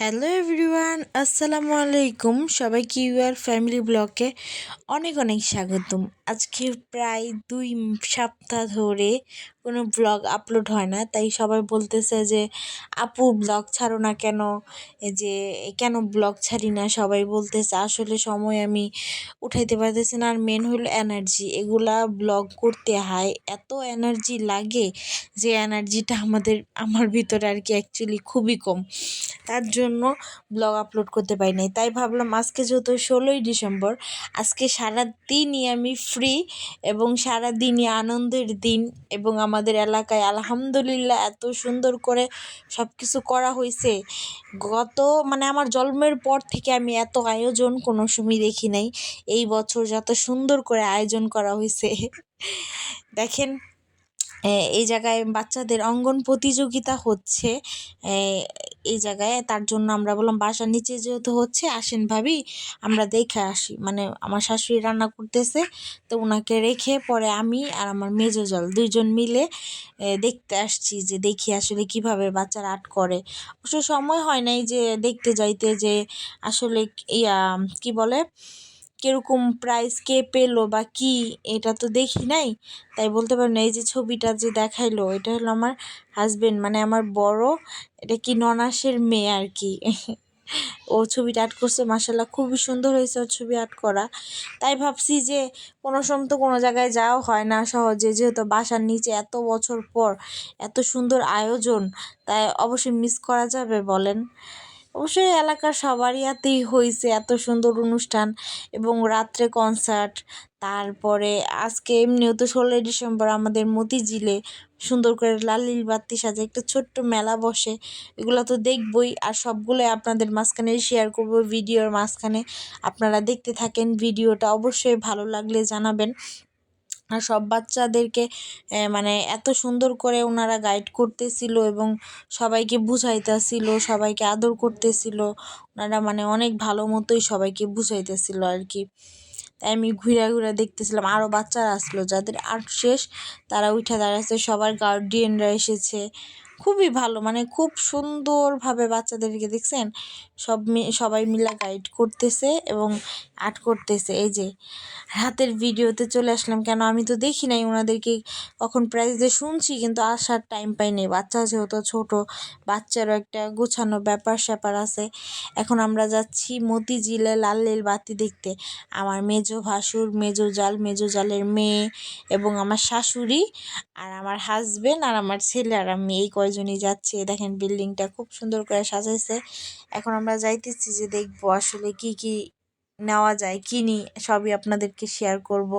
Hello everyone আসসালামু আলাইকুম। সবাইকে ইউআর ফ্যামিলি ব্লগে অনেক অনেক স্বাগতম। আজকে প্রায় দুই সপ্তাহ ধরে কোনো ব্লগ আপলোড হয় না। তাই সবাই বলতেছে যে, আপু ব্লগ ছাড়ো না কেন? যে কেন ব্লগ ছাড়ি না? সবাই বলতেছে, আসলে সময় আমি উঠাইতে পারতেছি না। আর মেন হলো এনার্জি এগুলা ব্লগ করতে হয়, এত এনার্জি লাগে যে এনার্জিটা আমাদের, আমার ভিতরে আর কি অ্যাকচুয়ালি খুবই কম। তার জন্য ব্লগ আপলোড করতে পারি নাই। তাই ভাবলাম আজকে যেহেতু ষোলোই ডিসেম্বর, আজকে সারা দিনই আমি ফ্রি এবং সারা দিনই আনন্দের দিন এবং আমাদের এলাকায় আলহামদুলিল্লাহ এত সুন্দর করে সব কিছু করা হয়েছে। গত মানে আমার জন্মের পর থেকে আমি এত আয়োজন কোনো সময় দেখি নাই। এই বছর যত সুন্দর করে আয়োজন করা হয়েছে। দেখেন এই জায়গায় বাচ্চাদের অঙ্গন প্রতিযোগিতা হচ্ছে। এই জায়গায় তার জন্য আমরা বললাম, বাসার নিচে যেহেতু হচ্ছে, আসেন ভাবি, আমরা দেখে আসি। মানে আমার শাশুড়ি রান্না করতেছে, তো ওনাকে রেখে পরে আমি আর আমার মেজো জল দুইজন মিলে দেখতে আসছি যে দেখি আসলে কীভাবে বাচ্চারা আর্ট করে। অবশ্য সময় হয় নাই যে দেখতে যাইতে যে আসলে ইয়া, কি বলে কীরকম প্রাইস কে পেল বা কী, এটা তো দেখি নাই। তাই বলতে পারেন এই যে ছবিটা যে দেখাইলো, এটা হলো আমার হাজবেন্ড মানে আমার বড়, এটা কি ননাসের মেয়ে আর কি। ও ছবিটা আর্ট করছে মাসাল্লাহ খুবই সুন্দর হয়েছে ওর ছবি আর্ট করা। তাই ভাবছি যে কোনো সময় তো কোনো জায়গায় যাওয়া হয় না সহজে, যেহেতু বাসার নিচে এত বছর পর এত সুন্দর আয়োজন, তাই অবশ্যই মিস করা যাবে বলেন। অবশ্যই এলাকার সবারই হাতেই হয়েছে এত সুন্দর অনুষ্ঠান এবং রাত্রে কনসার্ট তারপরে আজকে এমনিও তো ষোলোই ডিসেম্বর আমাদের মতিঝিলে সুন্দর করে লাল নীল বাতি সাজে একটা ছোট্ট মেলা বসে, এগুলো তো দেখবই আর সবগুলো আপনাদের মাঝখানে শেয়ার করব ভিডিওর মাঝখানে, আপনারা দেখতে থাকেন ভিডিওটা অবশ্যই ভালো লাগলে জানাবেন। আর সব বাচ্চাদেরকে মানে এত সুন্দর করে ওনারা গাইড করতেছিল এবং সবাইকে বুঝাইতেছিল, সবাইকে আদর করতেছিল। ওনারা মানে অনেক ভালো মতোই সবাইকে বুঝাইতেছিল আর কি তাই আমি ঘুরে ঘুরে দেখতেছিলাম আরও বাচ্চারা আসলো যাদের আর্ট শেষ, তারা উঠে দাঁড়াচ্ছে সবার গার্ডিয়ানরা এসেছে। খুবই ভালো মানে খুব সুন্দরভাবে বাচ্চাদেরকে দেখছেন? সব সবাই মিলে গাইড করতেছে এবং আর্ট করতেছে। এই যে হাতের ভিডিওতে চলে আসলাম কেন? আমি তো দেখি নাই ওনাদেরকে কখন প্রাইজ দিয়ে শুনছি, কিন্তু আসার টাইম পাই নেই। বাচ্চা যেহেতু ছোট, বাচ্চারও একটা গোছানো ব্যাপার স্যাপার আছে। এখন আমরা যাচ্ছি মতিঝিলে লাল লীল বাতি দেখতে। আমার মেজো ভাসুর, মেজো জাল, মেজো জালের মেয়ে এবং আমার শাশুড়ি আর আমার হাজবেন্ড আর আমার ছেলে আর আমি এই কয়জনই যাচ্ছে। দেখেন বিল্ডিংটা খুব সুন্দর করে সাজাইছে। এখন আমরা যাইতেছি যে দেখব আসলে কি কি নেওয়া যায় কিনি সবই আপনাদেরকে শেয়ার করব।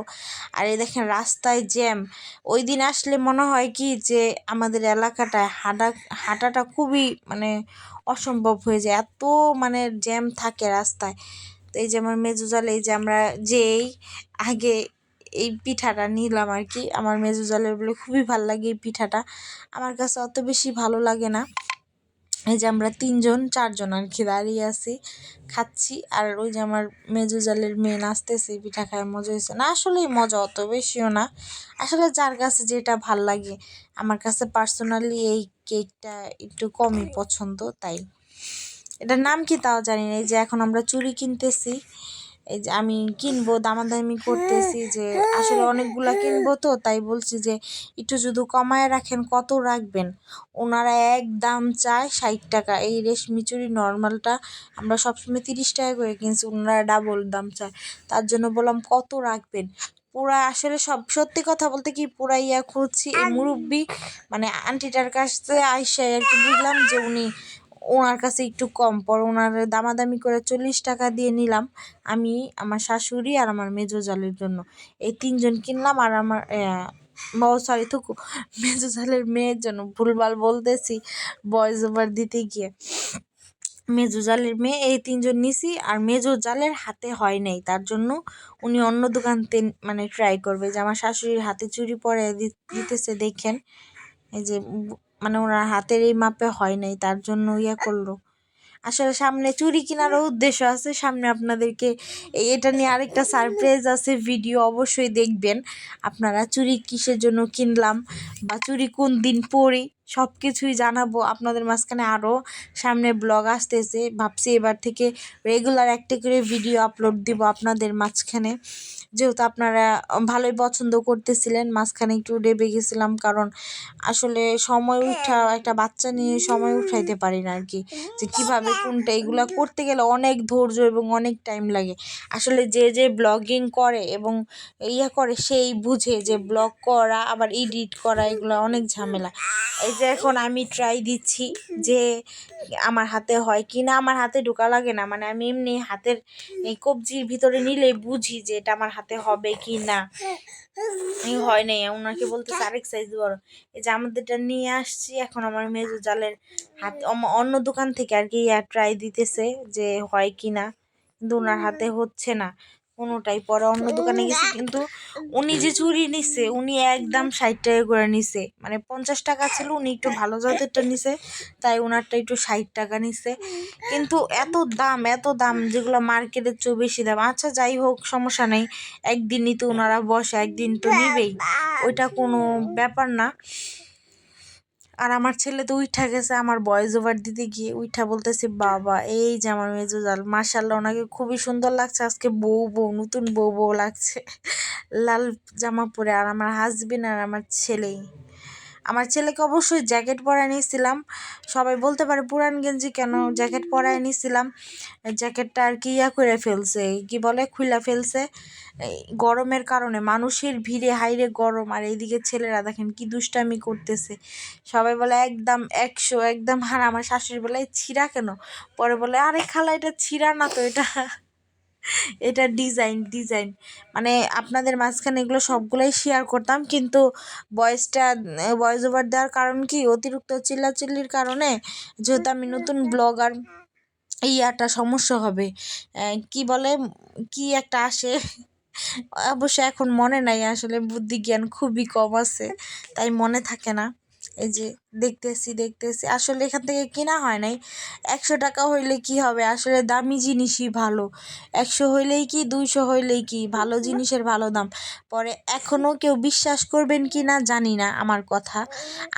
আর এই দেখেন রাস্তায় জ্যাম। ওই দিন আসলে মনে হয় কি যে আমাদের এলাকাটায় হাঁটা, হাঁটাটা খুবই মানে অসম্ভব হয়ে যায়। এত মানে জ্যাম থাকে রাস্তায়। তো এই যে আমার মেজু জালে, এই যে আমরা যেই আগে এই পিঠাটা নিলাম আর কি। আমার মেজু জালের বলে খুবই ভালো লাগে এই পিঠাটা। আমার কাছে অত বেশি ভালো লাগে না। এই যে আমরা তিনজন, চারজন আর কি দাঁড়িয়ে আছি, খাচ্ছি। আর ওই যে আমার মেজো জালের মেয়ে নাচতেছে পিঠা খায়, মজা হয়েছে না। আসলেই মজা অত বেশিও না। আসলে যার কাছে যেটা ভালো লাগে, আমার কাছে পার্সোনালি এই কেকটা একটু কমই পছন্দ, তাই। এটার নাম কি তাও জানি না। এই যে এখন আমরা চুড়ি কিনতেছি এই যে আমি কিনবো, দামাদামি করতেছি যে আসলে অনেকগুলা কিনবো তো, তাই বলছি যে একটু যদি কমায় রাখেন, কত রাখবেন? ওনারা এক দাম চায় ষাট টাকা। এই রেশমি চুড়ি নর্মালটা আমরা সবসময় তিরিশ টাকা করে কিনছি, ওনারা ডাবল দাম চায়। তার জন্য বললাম, কত রাখবেন? পুরা আসলে সব সত্যি কথা বলতে কি পুরা ইয়া খুঁজছি। এই মুরব্বী মানে আন্টিটার কাছে আইসাই আর কি বুঝলাম যে উনি ওনার কাছে একটু কম পর ওনার দামাদামি করে চল্লিশ টাকা দিয়ে নিলাম আমি, আমার শাশুড়ি আর আমার মেজো জালের জন্য। এই তিনজন কিনলাম আর আমার সরি থুকু, মেজো জালের মেয়ের জন্য। ভুলভাল বলতেছি বয়স ওভার দিতে গিয়ে। মেজো জালের মেয়ে, এই তিনজন নিছি আর মেজো জালের হাতে হয় নাই। তার জন্য উনি অন্য দোকানতে মানে ট্রাই করবে। যে আমার শাশুড়ির হাতে চুরি পরে দিতেছে, দেখেন। এই যে মানে ওনার হাতের এই মাপে হয় নাই, তার জন্য ইয়ে করল। আসলে সামনে চুরি কেনারও উদ্দেশ্য আছে, সামনে আপনাদেরকে এটা নিয়ে আরেকটা সারপ্রাইজ আছে ভিডিও অবশ্যই দেখবেন। আপনারা চুরি কিসের জন্য কিনলাম বা চুরি কোন দিন পরি সব কিছুই জানাব। আপনাদের মাঝখানে আরও সামনে ব্লগ আসতেছে, ভাবছি এবার থেকে রেগুলার একটা করে ভিডিও আপলোড দিব আপনাদের মাঝখানে। যেহেতু আপনারা ভালোই পছন্দ করতেছিলেন মাঝখানে একটু ডেবে গেছিলাম কারণ আসলে সময় উঠা একটা বাচ্চা নিয়ে সময় উঠাইতে পারি না আর কি যে কীভাবে কোনটা এগুলো করতে গেলে অনেক ধৈর্য এবং অনেক টাইম লাগে। আসলে যে যে ব্লগিং করে এবং ইয়া করে সেই বুঝে যে ব্লগ করা আবার এডিট করা এগুলো অনেক ঝামেলা। এই যে এখন আমি ট্রাই দিচ্ছি যে আমার হাতে হয় কি না আমার হাতে ঢোকা লাগে না। মানে আমি এমনি হাতের এই কবজির ভিতরে নিলে বুঝি যে এটা আমার হাতে হবে কি না? হয় নাই ওনাকে বলতেছে আরেক সাইজ বড়। এই যে আমাদেরটা নিয়ে আসছি, এখন আমার মেজো জালের হাত অন্য দোকান থেকে আর কি ট্রাই দিতেছে যে হয় কি না। কিন্তু ওনার হাতে হচ্ছে না। কোনোটাই পরে অন্য দোকানে গেছে, কিন্তু উনি যে চুরি নিছে, উনি একদম ষাট টাকা করে নিছে। মানে পঞ্চাশ টাকা ছিল, উনি একটু ভালো জাতেরটা নিছে, তাই ওনারটা একটু ষাট টাকা নিছে। কিন্তু এত দাম এত দাম, যেগুলো মার্কেটের চেয়েও বেশি দাম আচ্ছা যাই হোক, সমস্যা নেই। একদিনই তো ওনারা বসে, একদিন তো নিবেই। ওইটা কোনো ব্যাপার না। আর আমার ছেলে তো উইঠা গেছে, আমার ভয়েস ওভার দিতে গিয়ে উইঠা বলতেছে, বাবা, এই যে আমার মেজো জাল মার্শাল্লাহ ওনাকে খুবই সুন্দর লাগছে, আজকে বউ বউ, নতুন বউ বউ লাগছে। লাল জামা পরে আর আমার হাজবেন্ড আর আমার ছেলেই। আমার ছেলেকে অবশ্যই জ্যাকেট পরায় নিয়েছিলাম। সবাই বলতে পারে, পুরান গেঞ্জি কেন? জ্যাকেট পরায় নিয়েছিলাম। জ্যাকেটটা আর কি ইয়া করে ফেলছে কি বলে, খুইলা ফেলছে। গরমের কারণে মানুষের ভিড়ে, হাইরে গরম। আর এইদিকে ছেলেরা দেখেন কি দুষ্টামি করতেছে। সবাই বলে, একদম একশো, একদম। আর আমার শাশুড়ি বলে ছিঁড়া কেন? পরে বলে, আরে খালা, এটা ছিঁড়া না তো, এটা এটা ডিজাইন ডিজাইন মানে আপনাদের মাঝখানে এগুলো সবগুলোই শেয়ার করতাম, কিন্তু ভয়েসটা ভয়েস ওভার দেওয়ার কারণ কি? অতিরিক্ত চিল্লাচিল্লির কারণে যেহেতু আমি নতুন ব্লগার এই একটা সমস্যা হবে। কি বলে, কি একটা আসে? অবশ্য এখন মনে নাই, আসলে বুদ্ধি জ্ঞান খুবই কম আছে, তাই মনে থাকে না। এই যে দেখতেছি দেখতেছি। আসলে এখান থেকে কেনা হয় নাই। একশো টাকা হইলে কি হবে? আসলে দামি জিনিসই ভালো। একশো হইলেই কি, দুইশো হইলেই কি? ভালো জিনিসের ভালো দাম। পরে এখনও কেউ বিশ্বাস করবেন কি না জানি না আমার কথা।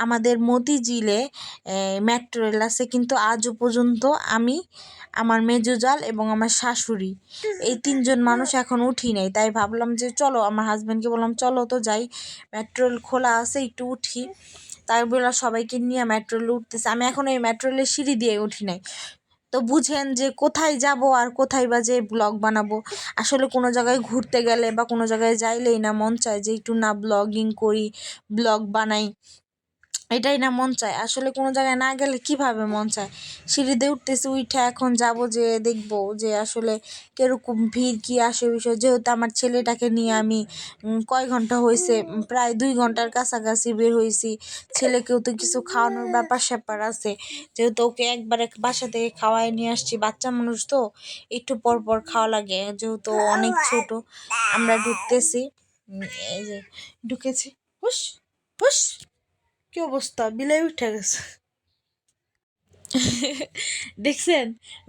আমাদের মতিঝিলে মেট্রো রেল আছে কিন্তু আজও পর্যন্ত আমি, আমার মেজো জাল এবং আমার শাশুড়ি। এই তিনজন মানুষ এখন উঠি নাই। তাই ভাবলাম যে চলো, আমার হাজব্যান্ডকে বললাম, চলো তো যাই। মেট্রো রেল খোলা আছে, একটু উঠি। বললাম সবাইকে নিয়ে মেট্রো উঠতেছে। আমি এখন এই মেট্রো রেলের সিঁড়ি দিয়ে উঠি নাই। তো বুঝেন যে কোথায় যাব আর কোথায় বা যে ব্লগ বানাবো? আসলে কোনো জায়গায় ঘুরতে গেলে বা কোনো জায়গায় যাইলেই না মন চায় যে একটু না ব্লগিং করি ব্লগ বানাই। এটাই না মন চায়। আসলে কোনো জায়গায় না গেলে কীভাবে মন চায়? সিঁড়িতে উঠতেছি উঠে এখন যাব যে দেখব যে আসলে কীরকম ভিড়, কী আসে বিষয়। যেহেতু আমার ছেলেটাকে নিয়ে আমি কয় ঘণ্টা হয়েছে প্রায় দুই ঘণ্টার কাছাকাছি বের হয়েছি ছেলেকেও তো কিছু খাওয়ানোর ব্যাপার স্যাপার আছে। যেহেতু ওকে একবারে বাসা থেকে খাওয়াই নিয়ে আসছি, বাচ্চা মানুষ তো, একটু পর পর খাওয়া লাগে। যেহেতু অনেক ছোট, আমরা ঢুকতেছি। এই যে, ঢুকেছি। হুস হুস কি অবস্থা? বিলাই উঠে গেছে। দেখছেন?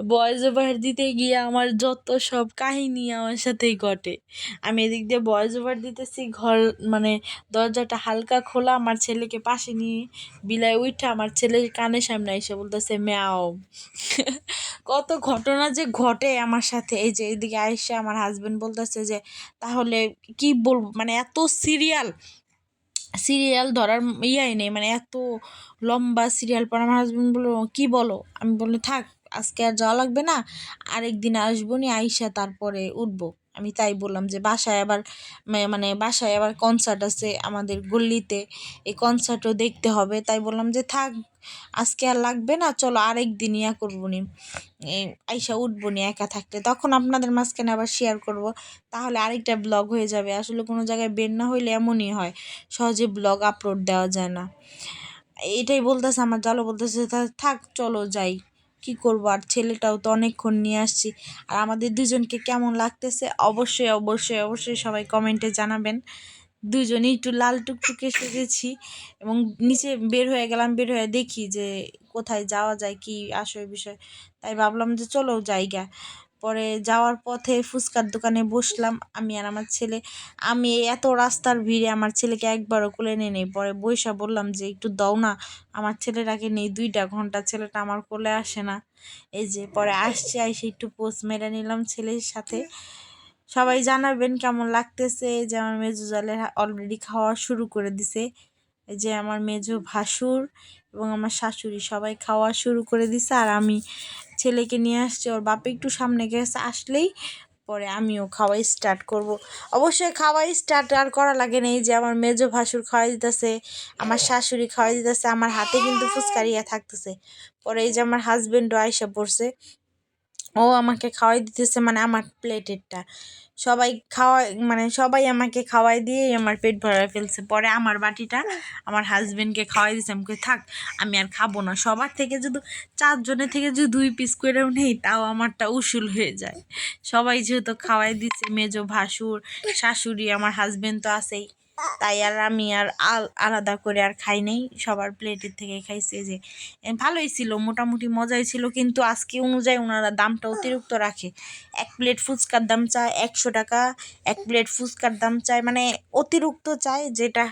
ভয়েস ওভার দিতে গিয়ে আমার যত সব কাহিনী আমার সাথেই ঘটে। আমি এদিক দিয়ে ভয়েস ওভার দিতেছি, ঘর মানে দরজাটা হালকা খোলা, আমার ছেলেকে পাশে নিয়ে বিলাই উঠে আমার ছেলের কানের সামনে এসে বলতেছে, ম্যাও। কত ঘটনা যে ঘটে আমার সাথে। এই যে এদিকে আইসা আমার হাজবেন্ড বলতেছে যে, তাহলে কি বলব? মানে এত সিরিয়াল সিরিয়াল ধরার ইয়াই নেই মানে এত লম্বা সিরিয়াল পর আমার হাজব্যান্ড বলল, কী বলো? আমি বললাম, থাক, আজকে আর যাওয়া লাগবে না আরেক দিন আসব নি আইসা তারপরে উঠবো। আমি তাই বললাম যে বাসায় আবার মানে বাসায় আবার কনসার্ট আছে আমাদের গল্লিতে। এই কনসার্টও দেখতে হবে। তাই বললাম যে থাক, আজকে আর লাগবে না, চলো আরেক দিন ইয়া করব নি। আইসা উঠবো নি একা থাকলে তখন আপনাদের মাঝখানে আবার শেয়ার করব। তাহলে আরেকটা ব্লগ হয়ে যাবে। আসলে কোনো জায়গায় বের না হইলে এমনই হয়, সহজে ব্লগ আপলোড দেওয়া যায় না। এটাই বলতেছে আমার, জালো বলতেছে "তা- থাক, চলো যাই। কি করব? আর ছেলেটাও তো অনেকক্ষণ নিয়ে আসছি। আর আমাদের দুজনকে কেমন লাগতেছে? অবশ্যই অবশ্যই অবশ্যই সবাই কমেন্টে জানাবেন। দুজনই একটু লাল টুকটুকে সেজেছি এবং নিচে বের হয়ে গেলাম, বের হয়ে দেখি যে কোথায় যাওয়া যায়, কি আসল বিষয়। তাই ভাবলাম যে চলো জায়গা পরে যাওয়ার পথে ফুচকার দোকানে বসলাম আমি আর আমার ছেলে। আমি এত রাস্তার ভিড়ে আমার ছেলেকে একবারও কোলে নিয়ে নেই। পরে বৈশা বললাম যে, একটু দাও না, আমার ছেলেটাকে নেই দুইটা ঘণ্টা, ছেলেটা আমার কোলে আসে না। এই যে, পরে আসছে, আইসে একটু পোস্ট মেরে নিলাম ছেলের সাথে। সবাই জানাবেন কেমন লাগতেছে যে আমার মেজু জালে অলরেডি খাওয়া শুরু করে দিছে। এই যে আমার মেজো ভাসুর এবং আমার শাশুড়ি সবাই খাওয়া শুরু করে দিছে আর আমি ছেলেকে নিয়ে আসছে, ওর বাপে একটু সামনে গেছে, আসলেই পরে আমিও খাওয়াই স্টার্ট করব। অবশ্যই খাওয়াই স্টার্ট আর করা লাগে না, এই যে আমার মেজো ভাসুর খাওয়াই দিতেছে, আমার শাশুড়ি খাওয়াই দিতেছে, আমার হাতে কিন্তু ফুচকারিয়া থাকতেছে। পরে এই যে আমার হাজব্যান্ডও আইসা পড়ছে, ও আমাকে খাওয়াই দিতেছে মানে আমার প্লেটেরটা সবাই খাওয়াই মানে সবাই আমাকে খাওয়াই দিয়ে আমার পেট ভরা ফেলছে। পরে আমার বাটিটা আমার হাজব্যান্ডকে খাওয়াই দিচ্ছে আমাকে থাক, আমি আর খাব না। সবার থেকে যদি, চারজনের থেকে যদি দুই পিস করেও নেই, তাও আমারটা উসুল হয়ে যায়। সবাই যেহেতু খাওয়াই দিচ্ছে, মেজো ভাসুর, শাশুড়ি, আমার হাজব্যান্ড তো আছেই। তাই আর আমি আর আলাদা করে আর খাই নেই। সবার প্লেটের থেকে খাইছি যে ভালোই ছিল, মোটামুটি মজাই ছিল, কিন্তু আজকে অনুযায়ী ওনারা দামটা অতিরিক্ত রাখে। এক প্লেট ফুচকার দাম চায় একশো টাকা, এক প্লেট ফুচকার দাম চায় মানে অতিরিক্ত চায় যেটা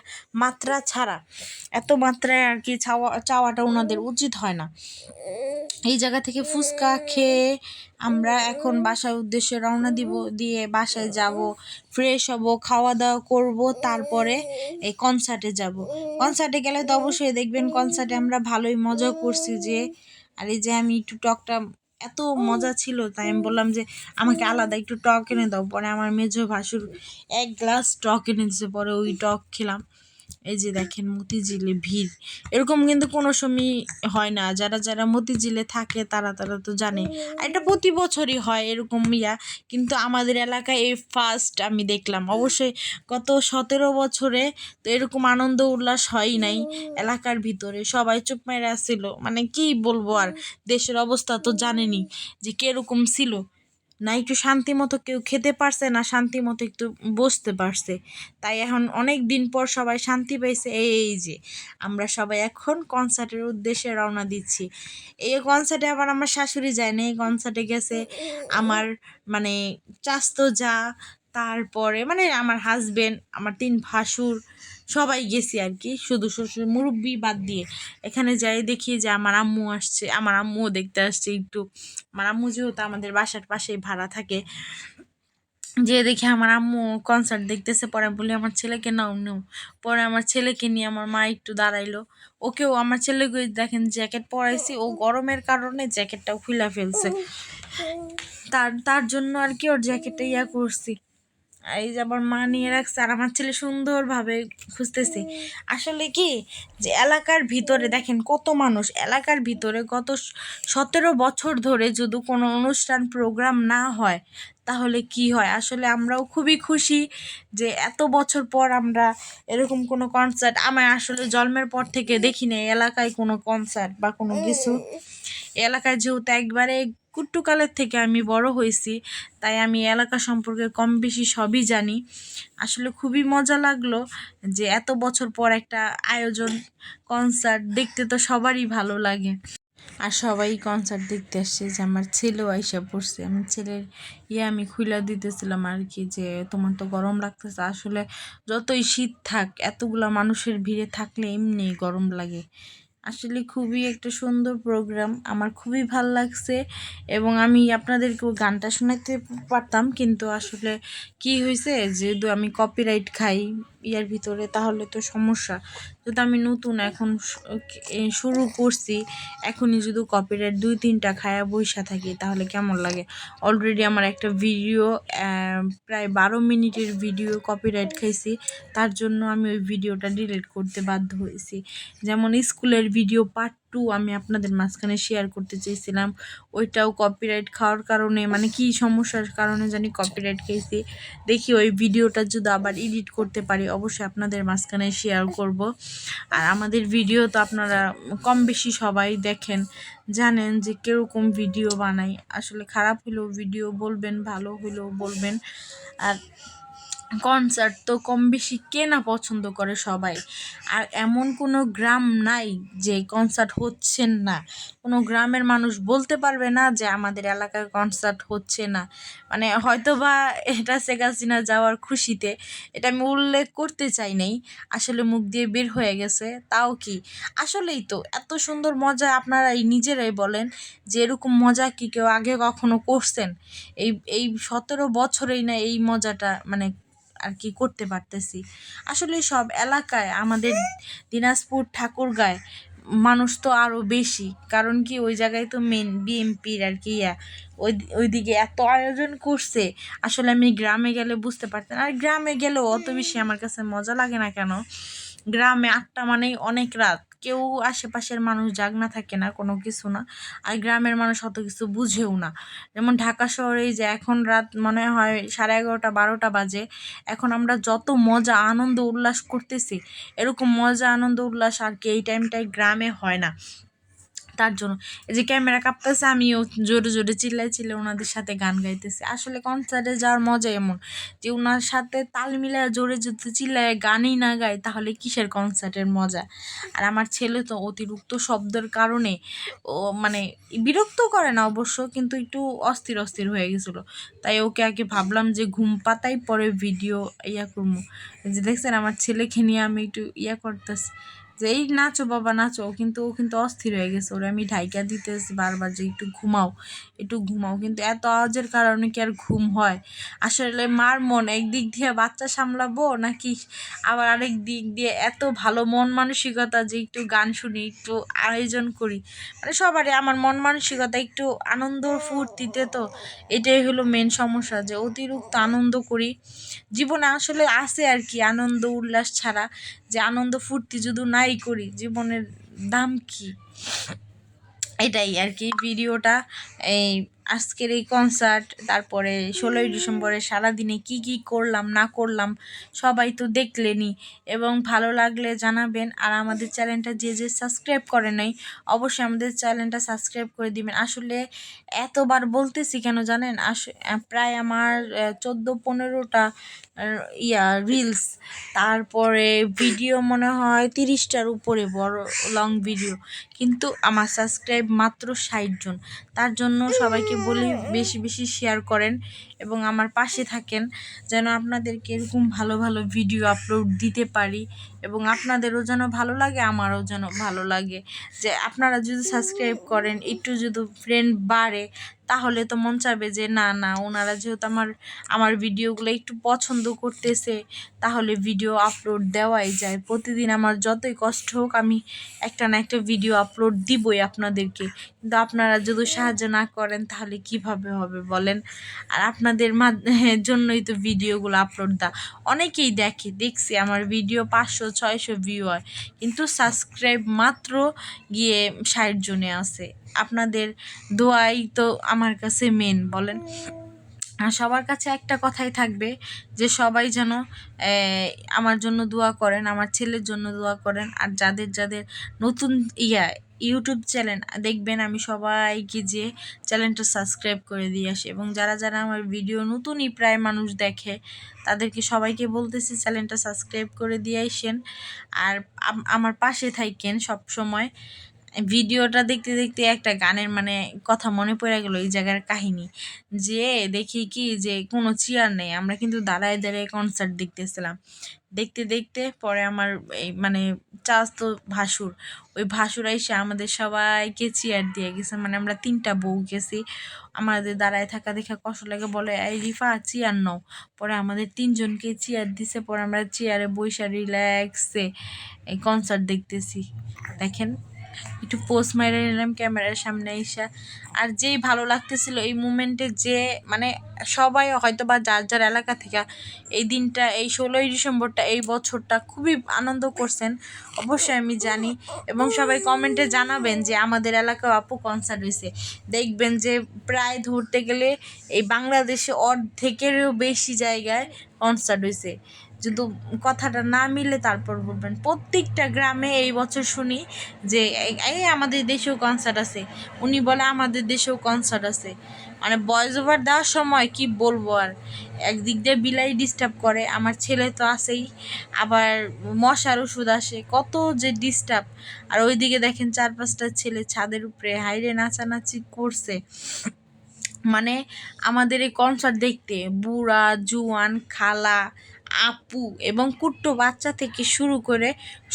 মাত্রা ছাড়া। এত মাত্রায় আর কি চাওয়া, চাওয়াটা ওনাদের উচিত হয় না। এই জায়গা থেকে ফুচকা খেয়ে আমরা এখন বাসার উদ্দেশ্যে রওনা দিব, দিয়ে বাসায় যাব ফ্রেশ হব খাওয়া দাওয়া করব, তারপরে এই কনসার্টে যাব। কনসার্টে গেলে তো অবশ্যই দেখবেন কনসার্টে আমরা ভালোই মজা করছি যে, আর এই যে আমি একটু টকটা এত মজা ছিল, তাই আমি বললাম যে, আমাকে আলাদা একটু টক এনে দাও। পরে আমার মেজ ভাসুর এক গ্লাস টক এনে দিচ্ছে পরে ওই টক খেলাম। এই যে দেখেন মতিঝিলে ভিড়। এরকম কিন্তু কোনো সময় হয় না। যারা যারা মতিঝিলে থাকে, তারা তারা তো জানে। আর এটা প্রতি বছরই হয় এরকম ইয়া। কিন্তু আমাদের এলাকায় এই ফার্স্ট আমি দেখলাম। অবশ্যই গত সতেরো বছরে তো এরকম আনন্দ উল্লাস হয়ই নাই এলাকার ভিতরে। সবাই চুপ মেরে আসছিল মানে কি বলব আর? দেশের অবস্থা তো জানেনি যে কীরকম ছিল। না একটু শান্তি মতো কেউ খেতে পারছে, না শান্তি মতো একটু বসতে পারছে। তাই এখন অনেক দিন পর সবাই শান্তি পাইছে, এই যে আমরা সবাই এখন কনসার্টের উদ্দেশ্যে রওনা দিচ্ছি। এই কনসার্টে আবার আমার শাশুড়ি যায় না, এই কনসার্টে গেছে আমার মানে চাস্তো যা তারপরে মানে আমার হাজবেন্ড আমার তিন ভাসুর সবাই গেছি আর কি। শুধু শ্বশুর মুরব্বি বাদ দিয়ে। এখানে যাই দেখি যে আমার আম্মু আসছে। আমার আম্মুও দেখতে আসছে একটু। আমার আম্মু যেহেতু আমাদের বাসার পাশেই ভাড়া থাকে, যে দেখি আমার আম্মু কনসার্ট দেখতেছে, পরে বলি, আমার ছেলেকে নাও, নেও। পরে আমার ছেলেকে নিয়ে আমার মা একটু দাঁড়াইলো। ওকেও আমার ছেলেকে দেখেন জ্যাকেট পরাইছি, ও গরমের কারণে জ্যাকেটটাও খুলে ফেলছে। তার তার জন্য আর কি ওর জ্যাকেটটা ইয়া করছি। এই যে আবার মা নিয়ে রাখছে আর আমার ছেলে সুন্দরভাবে খুঁজতেছে। আসলে কি যে এলাকার ভিতরে দেখেন কত মানুষ এলাকার ভিতরে গত সতেরো বছর ধরে যদি কোনো অনুষ্ঠান প্রোগ্রাম না হয় তাহলে কি হয়? আসলে আমরাও খুবই খুশি যে এত বছর পর আমরা এরকম কোনো কনসার্ট আমার আসলে জন্মের পর থেকে দেখি না এলাকায় কোনো কনসার্ট বা কোনো কিছু। এলাকায় যেহেতু একবারে কুট্টুকালের থেকে আমি বড় হয়েছি, তাই আমি এলাকা সম্পর্কে কম বেশি সবই জানি। আসলে খুবই মজা লাগল যে এত বছর পর একটা আয়োজন কনসার্ট দেখতে তো সবারই ভালো লাগে। আর সবাই কনসার্ট দেখতে আসছে যে আমার ছেলেও আইসা পড়ছে। আমার ছেলের ইয়ে আমি খুইলা দিতেছিলাম আর কি যে তোমার তো গরম লাগতেছে। আসলে যতই শীত থাক, এতগুলা মানুষের ভিড়ে থাকলে এমনি গরম লাগে। আসলে খুবই একটা সুন্দর প্রোগ্রাম আমার খুবই ভালো লাগছে এবং আমি আপনাদেরকেও গানটা শোনাতে পারতাম, কিন্তু আসলে কি হয়েছে যেহেতু আমি কপিরাইট খাই ইয়ার ভিতরে, তাহলে তো সমস্যা। যদি আমি নতুন এখন শুরু করছি, এখনই যদি কপিরাইট দুই, তিনটা খায়া বৈশা থাকি, তাহলে কেমন লাগে? অলরেডি আমার একটা ভিডিও প্রায় বারো মিনিটের ভিডিও কপিরাইট খাইছি, তার জন্য আমি ওই ভিডিওটা ডিলিট করতে বাধ্য হয়েছি যেমন স্কুলের ভিডিও পার্ট টু আমি আপনাদের মাঝখানে শেয়ার করতে চেয়েছিলাম। ওইটাও কপিরাইট খাওয়ার কারণে মানে কি সমস্যার কারণে জানি কপিরাইট খেয়েছি। দেখি ওই ভিডিওটা যদি আবার এডিট করতে পারি, অবশ্যই আপনাদের মাঝখানে শেয়ার করব। আর আমাদের ভিডিও তো আপনারা কম বেশি সবাই দেখেন, জানেন যে কীরকম ভিডিও বানাই। আসলে খারাপ হলেও ভিডিও বলবেন, ভালো হলেও বলবেন। আর কনসার্ট তো কম বেশি কে না পছন্দ করে সবাই। আর এমন কোনো গ্রাম নাই যে কনসার্ট হচ্ছেন না। কোনো গ্রামের মানুষ বলতে পারবে না যে আমাদের এলাকায় কনসার্ট হচ্ছে না। মানে হয়তো বা এটা শেখ হাসিনা যাওয়ার খুশিতে, এটা আমি উল্লেখ করতে চাই নাই। আসলে মুখ দিয়ে বের হয়ে গেছে, তাও কি? আসলেই তো, এত সুন্দর মজা আপনারা এই নিজেরাই বলেন যে এরকম মজা কি কেউ আগে কখনো করছেন? এই এই সতেরো বছরেই না এই মজাটা মানে আর কি করতে পারতেছি। আসলে সব এলাকায় আমাদের দিনাজপুর ঠাকুরগাঁয় মানুষ তো আরও বেশি। কারণ কি ওই জায়গায় তো মেন বিএমপির আর কি ইয়া। ওই, ওইদিকে এত আয়োজন করছে। আসলে আমি গ্রামে গেলে বুঝতে পারতাম আর গ্রামে গেলেও অত বেশি আমার কাছে মজা লাগে না কেন? গ্রামে আটটা মানেই অনেক রাত। কেউ আশেপাশের মানুষ জাগ না থাকে না, কোনো কিছু না। আর গ্রামের মানুষ অত কিছু বুঝেও না। যেমন ঢাকা শহরে যে এখন রাত মনে হয় সাড়ে এগারোটা, বারোটা বাজে। এখন আমরা যত মজা, আনন্দ, উল্লাস করতেছি, এরকম মজা, আনন্দ, উল্লাস আর কি এই টাইমটায় গ্রামে হয় না। তার জন্য। এই যে ক্যামেরা কাঁপতেছে, আমিও জোরে জোরে চিল্লাই চিল্লাই ওনাদের সাথে গান গাইতেছি। আসলে কনসার্টে যাওয়ার মজা এমন যে ওনার সাথে তাল মিলায় জোরে যদি চিল্লায় গানই না গায়, তাহলে কিসের কনসার্টের মজা? আর আমার ছেলে তো অতিরিক্ত শব্দের কারণে ও মানে বিরক্ত করে না অবশ্য, কিন্তু একটু অস্থির অস্থির হয়ে গেছিল। তাই ওকে আগে ভাবলাম যে ঘুম পাতাই পরে ভিডিও ইয়া করব যে দেখছেন, আমার ছেলেকে নিয়ে আমি একটু ইয়া করতেছি। যে, এই নাচো বাবা, নাচো। কিন্তু ও কিন্তু অস্থির হয়ে গেছে। ওরা, আমি ঢাইকা দিতেছি বারবার যে, একটু ঘুমাও একটু ঘুমাও। কিন্তু এত আওয়াজের কারণে কি আর ঘুম হয়? আসলে মার মন একদিক দিয়ে বাচ্চা সামলাবো নাকি আবার আরেক দিক দিয়ে এত ভালো মন মানসিকতা যে, একটু গান শুনি, একটু আয়োজন করি? মানে সবারই আমার মন মানসিকতা একটু আনন্দ ফুর্তিতে তো এটাই হলো মেন সমস্যা যে, অতিরিক্ত আনন্দ করি। জীবনে আসলে আছে আর কি আনন্দ উল্লাস ছাড়া। যে, আনন্দ ফুর্তি যদি নাই করি জীবনের দাম কি? এটাই আর কি ভিডিওটা এই আজকের এই কনসার্ট তারপরে ষোলোই ডিসেম্বরে সারাদিনে কি কি করলাম, না করলাম, সবাই তো দেখলেনি এবং ভালো লাগলে জানাবেন, আর আমাদের চ্যানেলটা যে যে সাবস্ক্রাইব করে নাই, অবশ্যই আমাদের চ্যানেলটা সাবস্ক্রাইব করে দিবেন। আসলে এতবার বলতেছি কেন জানেন? আস, প্রায় আমার চোদ্দ পনেরোটা ইয়া রিলস তারপরে ভিডিও মনে হয় তিরিশটার উপরে বড় লং ভিডিও কিন্তু আমার সাবস্ক্রাইব মাত্র ষাট জন। তার জন্য সবাইকে বলি বেশি বেশি শেয়ার করেন এবং আমার পাশে থাকেন যেন আপনাদেরকে এরকম ভালো ভালো ভিডিও আপলোড দিতে পারি এবং আপনাদেরও যেন ভালো লাগে, আমারও যেন ভালো লাগে। যে আপনারা যদি সাবস্ক্রাইব করেন, একটু যদি ফ্রেন্ড বাড়ে তাহলে তো মন চাবে যে, না না, ওনারা যেহেতু আমার আমার ভিডিওগুলো একটু পছন্দ করতেছে, তাহলে ভিডিও আপলোড দেওয়াই যায়। প্রতিদিন আমার যতই কষ্ট হোক, আমি একটা না একটা ভিডিও আপলোড দিবই আপনাদেরকে। কিন্তু আপনারা যদি সাহায্য না করেন, তাহলে কীভাবে হবে বলেন? আর আপনাদের জন্যই তো ভিডিওগুলো আপলোড দা, অনেকেই দেখে, দেখছি আমার ভিডিও পাঁচশো, ছয়শো ভিউ হয়। কিন্তু সাবস্ক্রাইব মাত্র গিয়ে ষাট জনে আছে। আপনাদের দোয়াই তো আমার কাছে মেন বলেন। আর সবার কাছে একটা কথাই থাকবে যে সবাই যেন আমার জন্য দোয়া করেন, আমার ছেলের জন্য দোয়া করেন, আর যাদের যাদের নতুন ইয়া, ইউটিউব চ্যানেল, দেখবেন আমি সবাইকে যে চ্যানেলটা সাবস্ক্রাইব করে দিয়ে আসি। এবং যারা যারা আমার ভিডিও নতুনই প্রায় মানুষ দেখে, তাদেরকে সবাইকে বলতেছি চ্যানেলটা সাবস্ক্রাইব করে দিয়ে আসেন। আর আমার পাশে থাকেন সব সময় ভিডিওটা দেখতে দেখতে একটা গানের মানে কথা মনে পড়ে গেল এই জায়গার কাহিনী। যে দেখি কি যে কোনো চেয়ার নেই, আমরা কিন্তু দাঁড়ায় দাঁড়ায় কনসার্ট দেখতেছিলাম। দেখতে দেখতে পরে আমার এই মানে চাষ তো ভাসুর, ওই ভাসুর এসে আমাদের সবাইকে চেয়ার দিয়ে গেছে। মানে আমরা তিনটা বউ গেছি, আমাদের দাঁড়ায় থাকা দেখা কষ্ট লাগে, বলে, এই রিফা চেয়ার নাও। পরে আমাদের তিনজনকে চেয়ার দিছে, পরে আমরা চেয়ারে বৈশা রিল্যাক্সে এই কনসার্ট দেখতেছি। দেখেন একটু পোস্ট মেরে নিলাম ক্যামেরার সামনে এসে। আর যেই ভালো লাগতেছিল এই মুমেন্টে যে মানে সবাই হয়তো বা যার যার এলাকা থেকে এই দিনটা, এই ষোলোই ডিসেম্বরটা, এই বছরটা খুবই আনন্দ করছেন, অবশ্যই আমি জানি। এবং সবাই কমেন্টে জানাবেন যে আমাদের এলাকায় আপু কনসার্ট হয়েছে। দেখবেন যে প্রায় ধরতে গেলে এই বাংলাদেশে অর্ধেকেরও বেশি জায়গায় কনসার্ট হয়েছে। যদি কথাটা না মিলে তারপর বলবেন। প্রত্যেকটা গ্রামে এই বছর শুনি যে এই- আমাদের দেশেও কনসার্ট আছে। উনি বলে, আমাদের দেশেও কনসার্ট আছে। মানে ভয়েস ওভার দেওয়ার সময় কি বলব আর? একদিক দিয়ে বিলাই ডিস্টার্ব করে। আমার ছেলে তো আছেই। আবার মশার ওষুধ আসে। কত যে ডিস্টার্ব আর ওইদিকে দেখেন চার পাঁচটা ছেলে ছাদের উপরে হাইরে নাচানাচি করছে। মানে আমাদের এই কনসার্ট দেখতে, বুড়া, জুয়ান, খালা আপু এবং কুট্টো বাচ্চা থেকে শুরু করে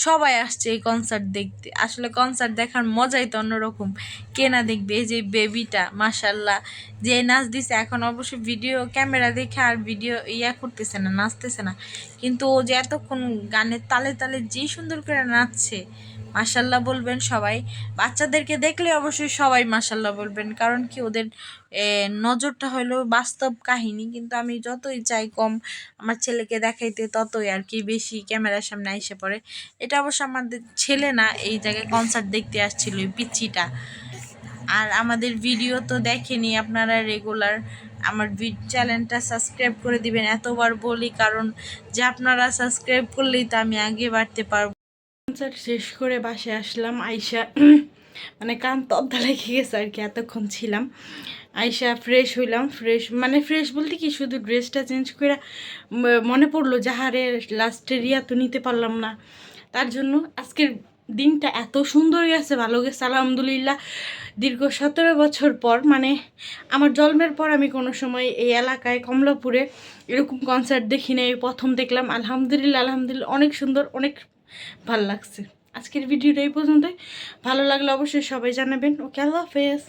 সবাই আসছে এই কনসার্ট দেখতে। আসলে কনসার্ট দেখার মজাই তো অন্যরকম। কেনা দেখবে, এই যে বেবিটা মাসাল্লাহ যে নাচ দিছে, এখন অবশ্য ভিডিও ক্যামেরা দেখে আর ভিডিও ইয়া করতেছে না, নাচতেছে না। কিন্তু ও যে এতক্ষণ গানের তালে তালে যেই সুন্দর করে নাচছে মাসাল্লাহ বলবেন সবাই। বাচ্চাদেরকে দেখলে অবশ্যই সবাই মাসাল্লাহ বলবেন, কারণ কি ওদের নজরটা হলো বাস্তব কাহিনী, কিন্তু আমি যতই চাই কম আমার ছেলেকে দেখাইতে ততই আর কি বেশি ক্যামেরার সামনে এসে পড়ে। এটা অবশ্য আমাদের ছেলে না, এই জায়গায় কনসার্ট দেখতে আসছিল ওই পিচ্ছিটা। আর আমাদের ভিডিও তো দেখেনি আপনারা রেগুলার আমার চ্যানেলটা সাবস্ক্রাইব করে দিবেন, এতবার বলি, কারণ যে আপনারা সাবস্ক্রাইব করলেই তো আমি আগে বাড়তে পারব। কনসার্ট শেষ করে বাসে আসলাম। আইসা মানে কান তদ্দা লেগে গেছে আর কি, এতক্ষণ ছিলাম। আইসা ফ্রেশ হইলাম ফ্রেশ মানে ফ্রেশ বলতে কি, শুধু ড্রেসটা চেঞ্জ করে মনে পড়ল যাহারে লাস্টের রিয়া তো নিতে পারলাম না। তার জন্য আজকের দিনটা এত সুন্দর গেছে, ভালো গেছে, আলহামদুলিল্লাহ। দীর্ঘ সতেরো বছর পর মানে আমার জন্মের পর আমি কোনো সময় এই এলাকায় কমলাপুরে এরকম কনসার্ট দেখি নাই। এই প্রথম দেখলাম, আলহামদুলিল্লাহ আলহামদুলিল্লাহ, অনেক সুন্দর, অনেক ভালো লাগছে। আজকের ভিডিওটা এই পর্যন্তই। ভালো লাগলে অবশ্যই সবাই জানাবেন। ওকে আল্লাহ হাফেজ।